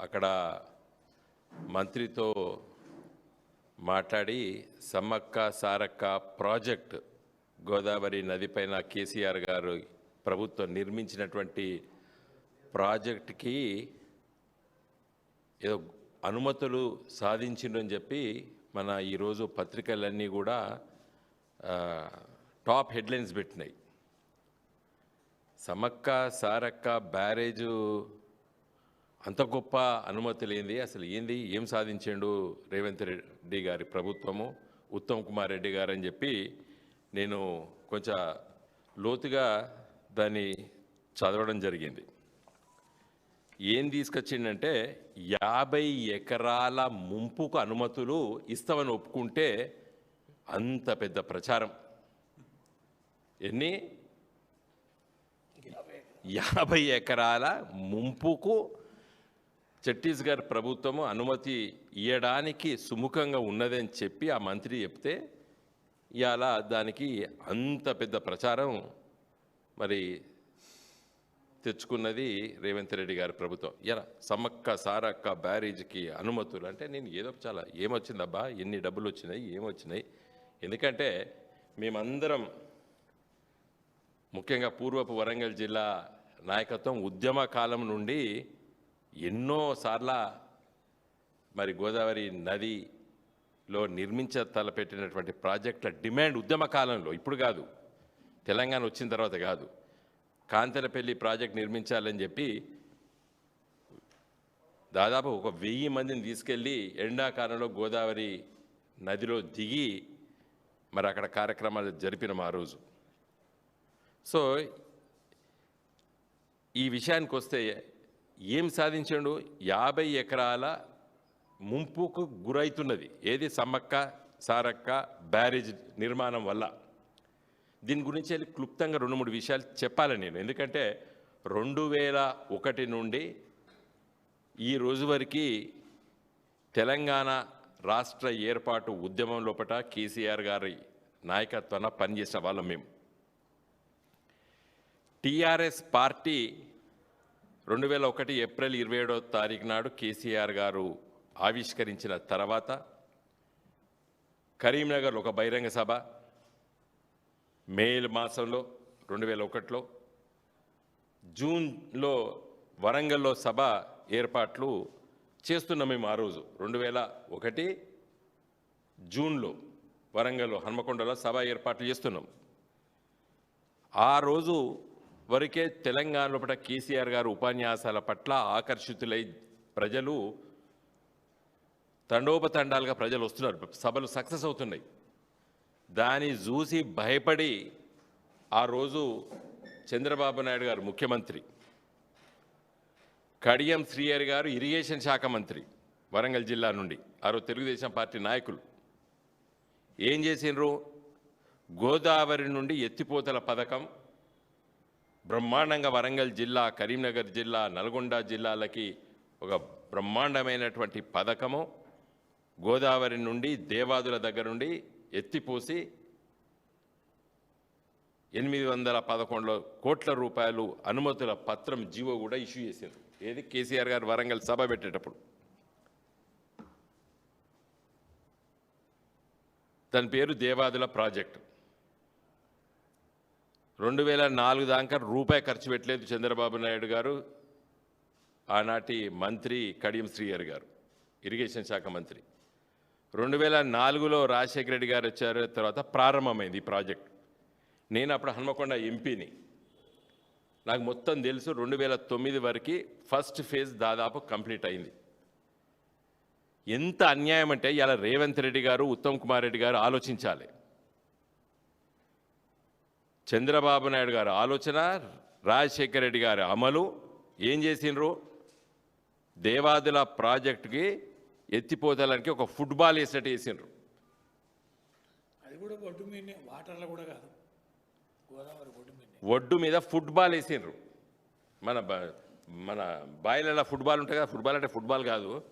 అక్కడ మంత్రితో మాట్లాడి సమ్మక్క సారక్క ప్రాజెక్ట్ గోదావరి నదిపైన కేసీఆర్ గారు ప్రభుత్వం నిర్మించినటువంటి ప్రాజెక్ట్కి ఏదో అనుమతులు సాధించిండని చెప్పి మన ఈరోజు పత్రికలన్నీ కూడా టాప్ హెడ్లైన్స్ పెట్టినాయి. సమక్క సారక్క బ్యారేజు అంత గొప్ప అనుమతులు ఏంది అసలు ఏంది? ఏం సాధించిండు రేవంత్ రెడ్డి గారి ప్రభుత్వము? ఉత్తమ్ కుమార్ రెడ్డి గారు అని చెప్పి నేను కొంచెం లోతుగా దాన్ని చదవడం జరిగింది. ఏం తీసుకొచ్చిండంటే యాభై ఎకరాల ముంపుకు అనుమతులు ఇస్తామని ఒప్పుకుంటే అంత పెద్ద ప్రచారం. ఎన్ని? యాభై ఎకరాల ముంపుకు ఛత్తీస్గఢ్ ప్రభుత్వము అనుమతి ఇవ్వడానికి సుముఖంగా ఉన్నదని చెప్పి ఆ మంత్రి చెప్తే ఇవాళ దానికి అంత పెద్ద ప్రచారం మరి తెచ్చుకున్నది రేవంత్ రెడ్డి గారి ప్రభుత్వం. ఇలా సమ్మక్క సారక్క బ్యారేజ్కి అనుమతులు అంటే నేను ఏదో చాలా ఏమొచ్చిందబ్బా? ఎన్ని డబ్బులు వచ్చినాయి ఏమొచ్చినాయి? ఎందుకంటే మేమందరం ముఖ్యంగా పూర్వపు వరంగల్ జిల్లా నాయకత్వం ఉద్యమ కాలం నుండి ఎన్నోసార్ల మరి గోదావరి నదిలో నిర్మించ తలపెట్టినటువంటి ప్రాజెక్టుల డిమాండ్ ఉద్యమ కాలంలో ఇప్పుడు కాదు. తెలంగాణ వచ్చిన తర్వాత కాదు. కాంతలపల్లి ప్రాజెక్ట్ నిర్మించాలని చెప్పి దాదాపు ఒక వెయ్యి మందిని తీసుకెళ్ళి ఎండాకాలంలో గోదావరి నదిలో దిగి మరి అక్కడ కార్యక్రమాలు జరిపినాం ఆ రోజు. సో ఈ విషయానికి వస్తే ఏం సాధించాడు? యాభై ఎకరాల ముంపుకు గురైతున్నది. ఏది? సమ్మక్క సారక్క బ్యారేజ్ నిర్మాణం వల్ల. దీని గురించి వెళ్ళి క్లుప్తంగా రెండు మూడు విషయాలు చెప్పాలి నేను. ఎందుకంటే రెండు వేల ఒకటి నుండి ఈ రోజు వరకు తెలంగాణ రాష్ట్ర ఏర్పాటు ఉద్యమం లోపల కేసీఆర్ గారి నాయకత్వాన పనిచేసే వాళ్ళం మేము. టీఆర్ఎస్ పార్టీ రెండు వేల ఒకటి ఏప్రిల్ ఇరవై ఏడో తారీఖు నాడు కేసీఆర్ గారు ఆవిష్కరించిన తర్వాత కరీంనగర్ ఒక బహిరంగ సభ మే మాసంలో రెండు వేల ఒకటిలో జూన్లో వరంగల్లో సభ ఏర్పాట్లు చేస్తున్నాం మేము ఆ రోజు. రెండు వేల ఒకటి జూన్లో వరంగల్లో హన్మకొండలో సభ ఏర్పాట్లు చేస్తున్నాం. ఆ రోజు వరకే తెలంగాణ లోపల కేసీఆర్ గారు ఉపన్యాసాల పట్ల ఆకర్షితులై ప్రజలు తండోపతండాలుగా ప్రజలు వస్తున్నారు. సభలు సక్సెస్ అవుతున్నాయి. దాన్ని చూసి భయపడి ఆ రోజు చంద్రబాబు నాయుడు గారు ముఖ్యమంత్రి కడియం శ్రీయర్ గారు ఇరిగేషన్ శాఖ మంత్రి వరంగల్ జిల్లా నుండి. ఆ రోజు తెలుగుదేశం పార్టీ నాయకులు ఏం చేసిండ్రు? గోదావరి నుండి ఎత్తిపోతల పథకం బ్రహ్మాండంగా వరంగల్ జిల్లా కరీంనగర్ జిల్లా నల్గొండ జిల్లాలకి ఒక బ్రహ్మాండమైనటువంటి పథకము. గోదావరి నుండి దేవాదుల దగ్గర నుండి ఎత్తిపోసి ఎనిమిది వందల పదకొండు కోట్ల రూపాయలు అనుమతుల పత్రం జీవో కూడా ఇష్యూ చేసింది. ఏది? కేసీఆర్ గారు వరంగల్ సభ పెట్టేటప్పుడు. దాని పేరు దేవాదుల ప్రాజెక్టు. రెండు వేల నాలుగు దాకా రూపాయి ఖర్చు పెట్టలేదు చంద్రబాబు నాయుడు గారు. ఆనాటి మంత్రి కడియం శ్రీయర్ గారు ఇరిగేషన్ శాఖ మంత్రి. రెండు వేల నాలుగులో రాజశేఖర రెడ్డి గారు వచ్చారు తర్వాత ప్రారంభమైంది ఈ ప్రాజెక్ట్. నేను అప్పుడు హన్మకొండ ఎంపీని. నాకు మొత్తం తెలుసు రెండు వేల తొమ్మిది వరకు ఫస్ట్ ఫేజ్ దాదాపు కంప్లీట్ అయింది. ఎంత అన్యాయం అంటే ఇలా రేవంత్ రెడ్డి గారు ఉత్తమ్ కుమార్ రెడ్డి గారు ఆలోచించాలి. చంద్రబాబు నాయుడు గారు ఆలోచన రాజశేఖర రెడ్డి గారి అమలు ఏం చేసిండ్రు? దేవాదుల ప్రాజెక్టుకి ఎత్తిపోతలకి ఒక ఫుట్బాల్ వేసినట్టు వేసిండ్రు. అది కూడా ఒడ్డు మీదనే వాటర్లో కూడా కాదు. గోదావరి ఒడ్డు మీదనే. ఒడ్డు మీద ఫుట్బాల్ వేసిండ్రు. మన బ- మన బాయిలలో ఫుట్బాల్ ఉంటుంది కదా ఫుట్బాల్ అంటే ఫుట్బాల్ కాదు.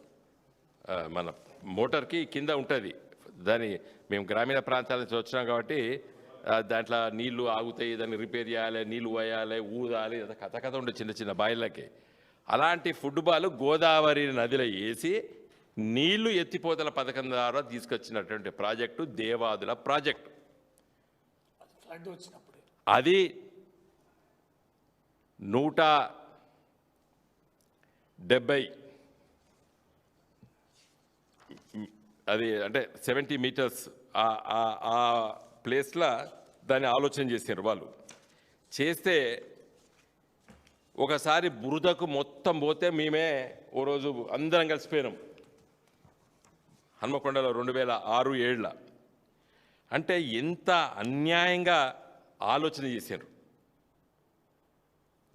మన మోటార్కి కింద ఉంటుంది. దాని మేము గ్రామీణ ప్రాంతాల నుంచి వచ్చినాం కాబట్టి దాంట్లో నీళ్ళు ఆగుతాయి దాన్ని రిపేర్ చేయాలి నీళ్ళు పోయాలి ఊదాలి కథ కథ ఉండే చిన్న చిన్న బాయిలకి. అలాంటి ఫుట్బాల్ గోదావరి నదిలో వేసి నీళ్ళు ఎత్తిపోతల పథకం ద్వారా తీసుకొచ్చినటువంటి ప్రాజెక్టు దేవాదుల ప్రాజెక్టు. అది ఫ్లడ్ వచ్చినప్పుడే. అది నూట డెబ్బై అది అంటే సెవెంటీ మీటర్స్ ఆ ప్లేస్లో దాన్ని ఆలోచన చేశారు వాళ్ళు. చేస్తే ఒకసారి బురదకు మొత్తం పోతే మేమే ఓ రోజు అందరం కలిసిపోయినాం. హన్మకొండలో రెండు వేల ఆరు ఏళ్ళ. అంటే ఎంత అన్యాయంగా ఆలోచన చేశారు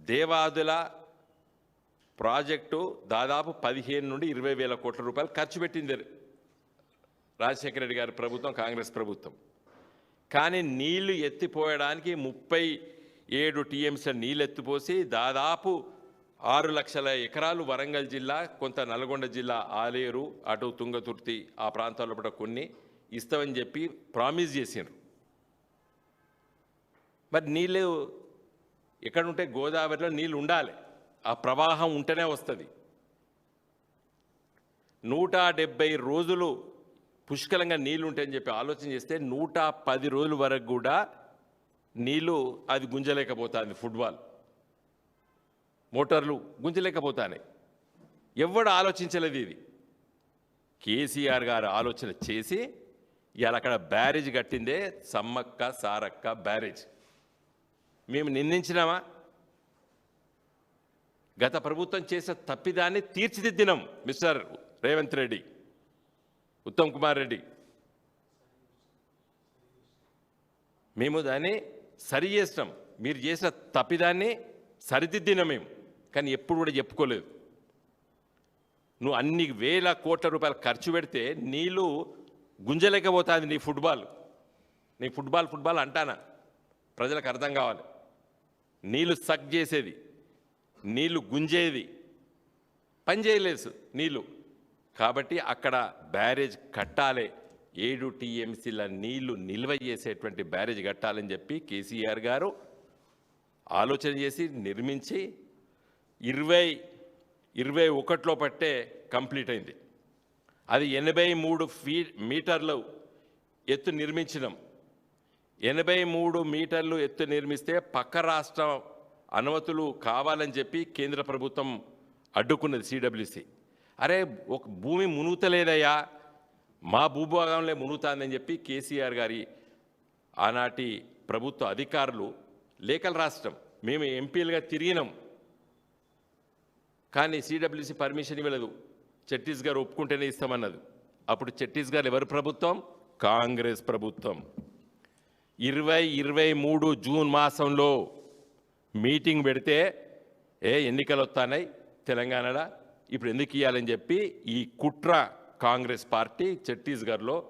దేవాదుల ప్రాజెక్టు దాదాపు పదిహేను నుండి ఇరవై వేల కోట్ల రూపాయలు ఖర్చు పెట్టింది రాజశేఖర రెడ్డి గారి ప్రభుత్వం కాంగ్రెస్ ప్రభుత్వం. కానీ నీళ్ళు ఎత్తిపోయడానికి ముప్పై ఏడు టీఎంసీ నీళ్ళు ఎత్తిపోసి దాదాపు ఆరు లక్షల ఎకరాలు వరంగల్ జిల్లా కొంత నల్గొండ జిల్లా ఆలేరు అటు తుంగతుర్తి ఆ ప్రాంతాల్లో కూడా కొన్ని ఇస్తామని చెప్పి ప్రామిస్ చేసిండ్రు. మరి నీళ్ళు ఎక్కడ ఉంటే గోదావరిలో నీళ్ళు ఉండాలి. ఆ ప్రవాహం ఉంటేనే వస్తుంది. నూట డెబ్బై రోజులు పుష్కలంగా నీళ్ళు ఉంటాయని చెప్పి ఆలోచన చేస్తే నూట పది రోజుల వరకు కూడా నీళ్ళు అది గుంజలేకపోతుంది ఫుట్బాల్. మోటార్లు గుంజలేకపోతాయి ఎవడు ఆలోచించలేదు ఇది? కేసీఆర్ గారు ఆలోచన చేసి ఇవాళ అక్కడ బ్యారేజ్ కట్టిందే సమ్మక్క సారక్క బ్యారేజ్. మేము నిందించినామా? గత ప్రభుత్వం చేసిన తప్పిదాన్ని తీర్చిదిద్దినాం మిస్టర్ రేవంత్ రెడ్డి. ఉత్తమ్ కుమార్ రెడ్డి. మేము దాన్ని సరి చేసినాం. మీరు చేసిన తప్పిదాన్ని సరిదిద్దినాం మేము. కానీ ఎప్పుడు కూడా చెప్పుకోలేదు. నువ్వు అన్ని వేల కోట్ల రూపాయలు ఖర్చు పెడితే నీళ్ళు గుంజలేకపోతుంది నీ ఫుట్బాల్. నీ ఫుట్బాల్ ఫుట్బాల్ అంటానా? ప్రజలకు అర్థం కావాలి. నీళ్ళు సక్ చేసేది. నీళ్ళు గుంజేది. పని చేయలేదు నీళ్ళు. కాబట్టి అక్కడ బ్యారేజ్ కట్టాలి. ఏడు టీఎంసీల నీళ్ళు నిల్వ చేసేటువంటి బ్యారేజ్ కట్టాలని చెప్పి కేసీఆర్ గారు ఆలోచన చేసి నిర్మించి ఇరవై ఇరవై ఒకటిలో పట్టే కంప్లీట్ అయింది. అది ఎనభై మూడు ఫీ మీటర్లు ఎత్తు నిర్మించినాం. ఎనభై మూడు మీటర్లు ఎత్తు నిర్మిస్తే పక్క రాష్ట్రం అనుమతులు కావాలని చెప్పి కేంద్ర ప్రభుత్వం అడ్డుకున్నది సిడబ్ల్యూసి. అరే ఒక భూమి మునుగుతలేదయ్యా. మా భూభాగంలో మునుగుతాందని చెప్పి కేసీఆర్ గారి ఆనాటి ప్రభుత్వ అధికారులు లేఖలు రాష్ట్రం మేము ఎంపీలుగా తిరిగినాం. కానీ సిడబ్ల్యూసి పర్మిషన్ ఇవ్వలేదు. ఛత్తీస్గఢ్ ఒప్పుకుంటేనే ఇస్తామన్నది. అప్పుడు ఛత్తీస్గఢ్ ఎవరి ప్రభుత్వం? కాంగ్రెస్ ప్రభుత్వం. ఇరవై ఇరవై మూడు జూన్ మాసంలో మీటింగ్ పెడితే ఏ ఎన్నికలు వస్తున్నాయి తెలంగాణలో? ఇప్పుడు ఎందుకు ఇవ్వాలని చెప్పి ఈ కుట్ర కాంగ్రెస్ పార్టీ ఛత్తీస్గఢ్లో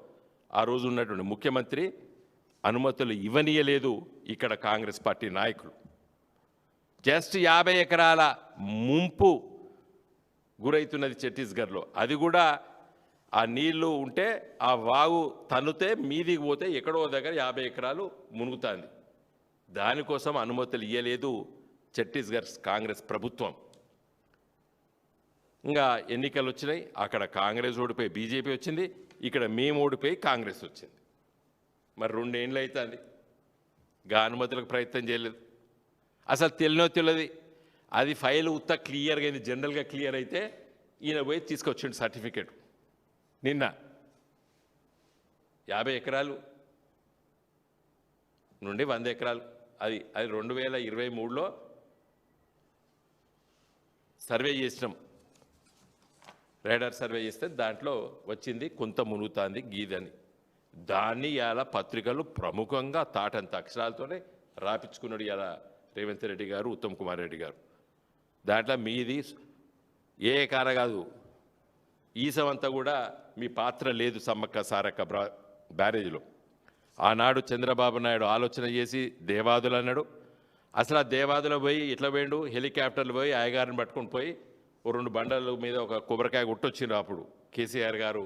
ఆ రోజు ఉన్నటువంటి ముఖ్యమంత్రి అనుమతులు ఇవ్వనీయలేదు ఇక్కడ కాంగ్రెస్ పార్టీ నాయకులు. జస్ట్ యాభై ఎకరాల ముంపు గురైతున్నది ఛత్తీస్గఢ్లో. అది కూడా ఆ నీళ్ళు ఉంటే ఆ వాగు తన్నుతే మీదికి పోతే ఎక్కడో దగ్గర యాభై ఎకరాలు మునుగుతుంది. దానికోసం అనుమతులు ఇవ్వలేదు ఛత్తీస్గఢ్ కాంగ్రెస్ ప్రభుత్వం. ఇంకా ఎన్నికలు వచ్చినాయి అక్కడ కాంగ్రెస్ ఓడిపోయి బీజేపీ వచ్చింది. ఇక్కడ మేము ఓడిపోయి కాంగ్రెస్ వచ్చింది. మరి రెండేళ్ళు అవుతుంది గా అనుమతులకు ప్రయత్నం చేయలేదు. అసలు తెలియనో తెలియదు. అది ఫైల్ ఉత్త క్లియర్గా అయింది. జనరల్గా క్లియర్ అయితే ఈయన పోయి తీసుకొచ్చిండు సర్టిఫికేట్. నిన్న యాభై ఎకరాలు నుండి వంద ఎకరాలు. అది అది రెండు వేల ఇరవై మూడులో సర్వే చేసినాం. రేడార్ సర్వే చేస్తే దాంట్లో వచ్చింది కొంత మునుగుతుంది గీదని. దాన్ని ఇలా పత్రికలు ప్రముఖంగా తాటంత అక్షరాలతోనే రాపించుకున్నాడు ఇలా రేవంత్ రెడ్డి గారు ఉత్తమ్ కుమార్ రెడ్డి గారు. దాంట్లో మీది ఏ కార కాదు. ఈసవంతా కూడా మీ పాత్ర లేదు సమ్మక్క సారక్క బ్రా బ్యారేజ్లో. ఆనాడు చంద్రబాబు నాయుడు ఆలోచన చేసి దేవాదులు అన్నాడు. అసలు ఆ దేవాదులు పోయి ఇట్లా పోయిండు హెలికాప్టర్లు పోయి అయ్యగారిని పట్టుకొని పోయి ఓ రెండు బండల మీద ఒక కొబ్బరికాయ కొట్టొచ్చిండ్రు అప్పుడు. కేసీఆర్ గారు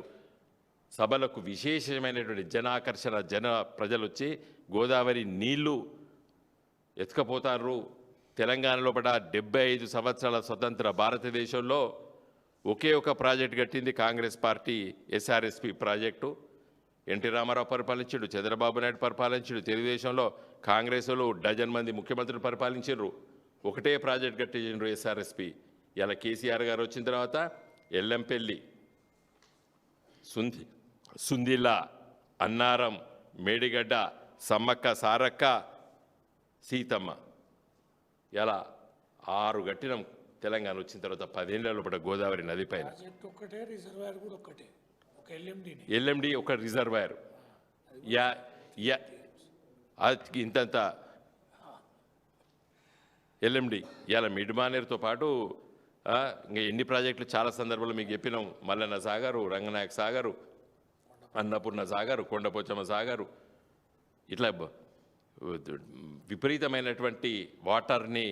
సభలకు విశేషమైనటువంటి జనాకర్షణ జన ప్రజలు వచ్చి గోదావరి నీళ్ళు ఎత్తుకపోతారు తెలంగాణలో పడ డెబ్బై ఐదు సంవత్సరాల స్వతంత్ర భారతదేశంలో ఒకే ఒక ప్రాజెక్ట్ కట్టింది Congress party SRSP project. NT Rama Rao పరిపాలించాడు చంద్రబాబు నాయుడు పరిపాలించాడు తెలుగుదేశంలో కాంగ్రెస్లో డజన్ మంది ముఖ్యమంత్రులు పరిపాలించారు ఒకటే ప్రాజెక్ట్ కట్టించారు ఎస్ఆర్ఎస్పి. ఇలా కేసీఆర్ గారు వచ్చిన తర్వాత ఎల్లంపల్లి సుంది సుందిల్ల అన్నారం మేడిగడ్డ సమ్మక్క సారక్క సీతమ్మ. ఇలా ఆరు గట్టినం తెలంగాణ వచ్చిన తర్వాత పదేళ్ళలో పడ్డ గోదావరి నది పైన. ఎల్ఎండి. ఒక రిజర్వాయర్. యా యా ఇంతంత. ఎల్ఎండి ఇలా మిడ్ మానేర్తో పాటు ఇంకా ఎన్ని ప్రాజెక్టులు చాలా సందర్భాల్లో మీకు చెప్పినాం. మల్లన్న సాగరు రంగనాయక సాగరు అన్నపూర్ణ సాగరు కొండపోచమ్మ సాగరు. ఇట్లా విపరీతమైనటువంటి వాటర్ని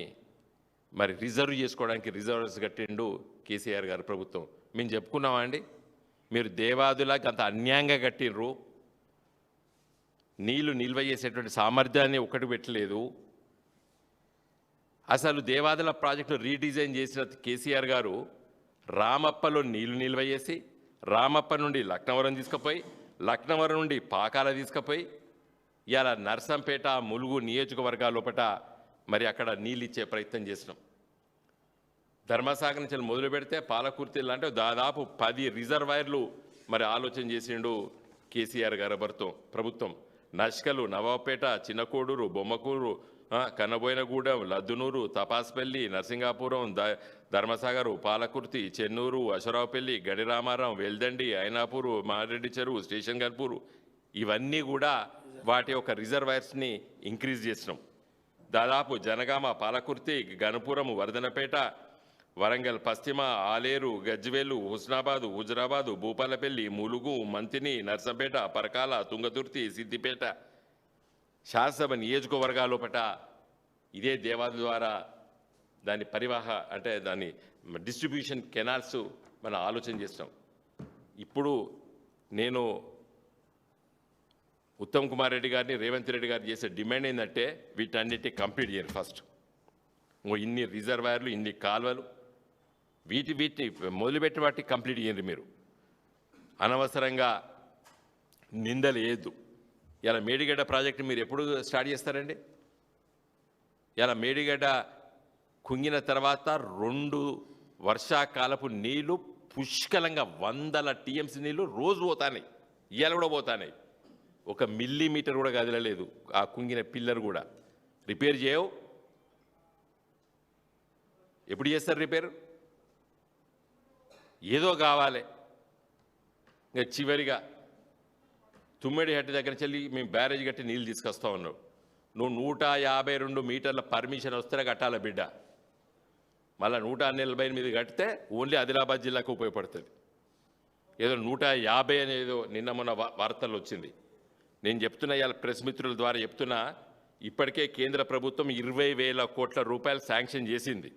మరి రిజర్వ్ చేసుకోవడానికి రిజర్వర్స్ కట్టిండు కేసీఆర్ గారి ప్రభుత్వం. మేము చెప్పుకున్నామా అండి? మీరు దేవాదులకు అంత అన్యాయంగా కట్టిండ్రు నీళ్ళు నిల్వ చేసేటువంటి సామర్థ్యాన్ని ఒకటి పెట్టలేదు. అసలు దేవాదల ప్రాజెక్టు రీడిజైన్ చేసిన కేసీఆర్ గారు రామప్పలో నీళ్ళు నిల్వ చేసి రామప్ప నుండి లక్నవరం తీసుకుపోయి లక్నవరం నుండి పాకాల తీసుకుపోయి ఇలా నర్సంపేట ములుగు నియోజకవర్గాల లోపట మరి అక్కడ నీళ్ళు ఇచ్చే ప్రయత్నం చేసినాం. ధర్మసాగర్ నుంచి మొదలు పెడితే పాలకుర్తి అంటే దాదాపు పది రిజర్వాయర్లు మరి ఆలోచన చేసిండు కేసీఆర్ గారు ప్రభుత్వం ప్రభుత్వం. నష్కలు నవాబపేట చిన్నకోడూరు బొమ్మకూరు కన్నబోయినగూడెం లద్దునూరు తపాస్పల్లి నరసింగాపురం ద ధర్మసాగరు పాలకుర్తి చెన్నూరు అశరావుపల్లి గడిరామారం వెల్దండి అయినాపూరు మారెడ్డి చెరువు స్టేషన్ గన్పూరు ఇవన్నీ కూడా వాటి యొక్క రిజర్వాయర్స్ని ఇంక్రీజ్ చేసినాం. దాదాపు జనగామ పాలకుర్తి గణపురం వర్ధనపేట వరంగల్ పశ్చిమ ఆలేరు గజ్వేలు హుస్నాబాదు హుజరాబాదు భూపాలపల్లి ములుగు మంతిని నర్సంపేట పరకాల తుంగతుర్తి సిద్దిపేట శాసనసభ నియోజకవర్గాలోపట ఇదే దేవాది ద్వారా దాని పరివాహ అంటే దాని డిస్ట్రిబ్యూషన్ కెనాల్స్ మనం ఆలోచన చేస్తాం. ఇప్పుడు నేను ఉత్తమ్ కుమార్ రెడ్డి గారిని రేవంత్ రెడ్డి గారు చేసే డిమాండ్ ఏంటంటే వీటన్నిటి కంప్లీట్ చేయండి ఫస్ట్. ఇన్ని రిజర్వాయర్లు ఇన్ని కాలువలు వీటి వీటిని మొదలుపెట్టి వాటిని కంప్లీట్ చేయండి మీరు. అనవసరంగా నిందలు వేయద్దు. ఇలా మేడిగడ్డ ప్రాజెక్ట్ మీరు ఎప్పుడు స్టార్ట్ చేస్తారండి? ఇలా మేడిగడ్డ కుంగిన తర్వాత రెండు వర్షాకాలపు నీళ్ళు పుష్కలంగా వందల టీఎంసీ నీళ్ళు రోజు పోతానాయి ఇవాళ కూడా పోతానాయి ఒక మిల్లీమీటర్ కూడా కదలలేదు ఆ కుంగిన పిల్లర్ కూడా. రిపేర్ చేయవు. ఎప్పుడు చేస్తారు రిపేర్? ఏదో కావాలి. ఇంకా చివరిగా తుమ్మిడి హట్టి దగ్గర చెల్లి వెళ్ళి మేము బ్యారేజ్ కట్టి నీళ్ళు తీసుకొస్తా ఉన్నావు నువ్వు నూట యాభై రెండు మీటర్ల పర్మిషన్ వస్తేనే కట్టాలి బిడ్డ? మళ్ళీ నూట నలభై ఎనిమిది కడితే ఓన్లీ ఆదిలాబాద్ జిల్లాకు ఉపయోగపడుతుంది. ఏదో నూట యాభై అనేదో నిన్న మొన్న వా- వార్తల్లో వచ్చింది. నేను చెప్తున్నా ఇవాళ ప్రెస్ మిత్రుల ద్వారా చెప్తున్నా ఇప్పటికే కేంద్ర ప్రభుత్వం ఇరవై వేల కోట్ల రూపాయలు శాంక్షన్ చేసింది.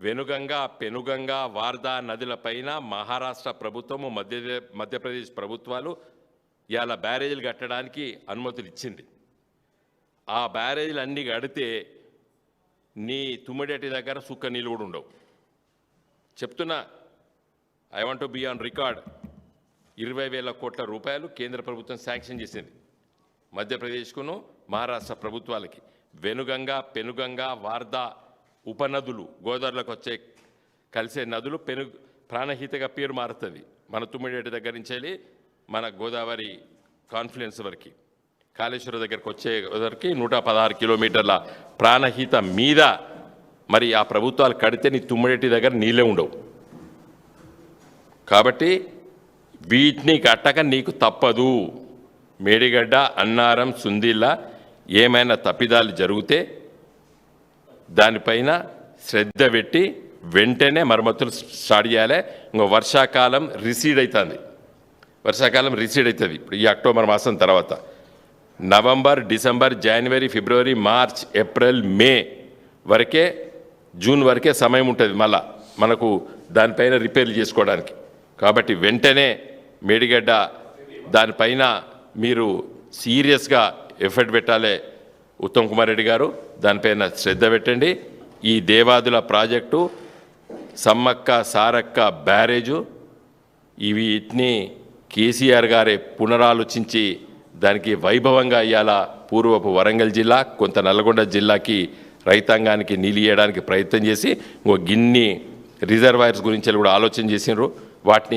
వెనుగంగా పెనుగంగా వార్దా నదులపైన మహారాష్ట్ర ప్రభుత్వము మధ్య మధ్యప్రదేశ్ ప్రభుత్వాలు ఇవాళ బ్యారేజీలు కట్టడానికి అనుమతులు ఇచ్చింది ఆ బ్యారేజీలు అన్నీ కడితే నీ తుమ్మిడేటి దగ్గర సుక్క నీళ్ళు కూడా ఉండవు. చెప్తున్నా I want to be on record ఇరవై వేల కోట్ల రూపాయలు కేంద్ర ప్రభుత్వం శాంక్షన్ చేసింది. మధ్యప్రదేశ్కును మహారాష్ట్ర ప్రభుత్వాలకి. వెనుగంగా పెనుగంగా వార్దా ఉపనదులు గోదావరిలోకి వచ్చే కలిసే నదులు పెను ప్రాణహితగా పేరు మారుతుంది. మన తుమ్మిడేటి దగ్గర నుంచి వెళ్ళి మన గోదావరి కాన్ఫ్లుయెన్స్ వరకు కాళేశ్వరం దగ్గరకు వచ్చే వరకు నూట పదహారు కిలోమీటర్ల ప్రాణహిత మీద మరి ఆ ప్రభుత్వాలు కడితే నీ తుమ్మిడేటి దగ్గర నీళ్ళే ఉండవు. కాబట్టి వీటిని కట్టక నీకు తప్పదు. మేడిగడ్డ అన్నారం సుందిల్ల ఏమైనా తప్పిదాలు జరిగితే దానిపైన శ్రద్ధ పెట్టి వెంటనే మరమ్మతులు స్టార్ట్ చేయాలి. ఇంకో వర్షాకాలం రిసీడ్ అవుతుంది. వర్షాకాలం రిసీడ్ అవుతుంది. ఇప్పుడు ఈ అక్టోబర్ మాసం తర్వాత. నవంబర్ డిసెంబర్ జనవరి ఫిబ్రవరి మార్చ్ ఏప్రిల్ మే వరకే జూన్ వరకే సమయం ఉంటుంది మళ్ళా మనకు దానిపైన రిపేర్లు చేసుకోవడానికి. కాబట్టి వెంటనే మేడిగడ్డ దానిపైన మీరు సీరియస్గా ఎఫర్ట్ పెట్టాలి ఉత్తమ్ కుమార్ రెడ్డి గారు. దానిపైన శ్రద్ధ పెట్టండి. ఈ దేవాదుల ప్రాజెక్టు సమ్మక్క సారక్క బ్యారేజు ఇవి వీటిని కేసీఆర్ గారే పునరాలోచించి దానికి వైభవంగా ఇవాళ పూర్వపు వరంగల్ జిల్లా కొంత నల్గొండ జిల్లాకి రైతాంగానికి నీళ్ళు ప్రయత్నం చేసి ఇంకో గిన్ని రిజర్వాయర్స్ గురించి కూడా ఆలోచన చేసినారు వాటిని